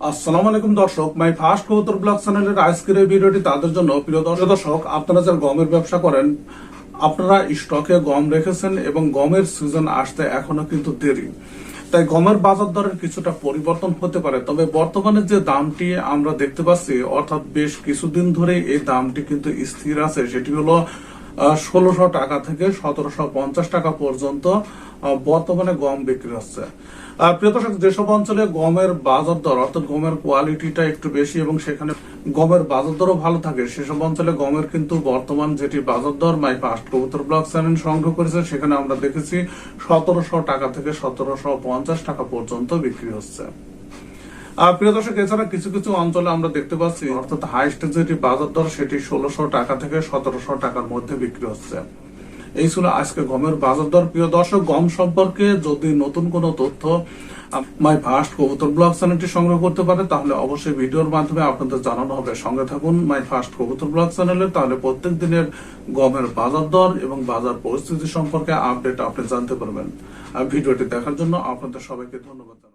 আসসালামু আলাইকুম দর্শক, মাই ফার্স্ট কবুতর ব্লগ চ্যানেলের আজকের এই ভিডিওটি তাদের জন্য। প্রিয় দর্শক আপনারা যারা গমের ব্যবসা করেন, আপনারা স্টকে গম রেখেছেন এবং গমের সিজন আসতে এখনও কিন্তু দেরি। তাই গমের বাজার দরের কিছুটা পরিবর্তন হতে পারে, তবে বর্তমানে যে দামটি আমরা দেখতে পাচ্ছি, অর্থাৎ বেশ কিছুদিন ধরে এই দামটি কিন্তু স্থির আছে, সেটি হলো ষোলোশো টাকা থেকে সতেরোশো পঞ্চাশ টাকা পর্যন্ত। বর্তমানে গম বিক্রি হচ্ছে। আহ, প্রিয় দর্শক যেসব অঞ্চলে গমের বাজার দর অর্থাৎ গমের কোয়ালিটিটা একটু বেশি এবং সেখানে গমের বাজার দরও ভালো থাকে সেসব অঞ্চলে গমের কিন্তু বর্তমান যেটি বাজার দর মাই ফার্স্ট কবুতর ব্লক চ্যানেল সংগ্রহ করেছে সেখানে আমরা দেখেছি সতেরোশো টাকা থেকে সতেরোশো পঞ্চাশ টাকা পর্যন্ত বিক্রি হচ্ছে। আহ, প্রিয় দর্শক এছাড়া কিছু কিছু অঞ্চলে আমরা দেখতে পাচ্ছি অর্থাৎ হাইস্ট যেটি বাজার দর সেটি ষোলোশো টাকা থেকে সতেরোশো টাকার মধ্যে বিক্রি হচ্ছে। এই ছিল আজকে গমের বাজার দর। প্রিয় দর্শক, গম সম্পর্কে যদি নতুন কোনো তথ্য মাই ফার্স্ট কবুতর ব্লগ চ্যানেলটি সংগ্রহ করতে পারে, তাহলে অবশ্যই ভিডিওর মাধ্যমে আপনাদের জানানো হবে। সঙ্গে থাকুন মাই ফার্স্ট কবুতর ব্লগ চ্যানেলে তাহলে প্রত্যেক দিনের গমের বাজার দর এবং বাজার পরিস্থিতি সম্পর্কে আপডেট আপনি জানতে পারবেন। আর ভিডিওটি দেখার জন্য আপনাদের সবাইকে ধন্যবাদ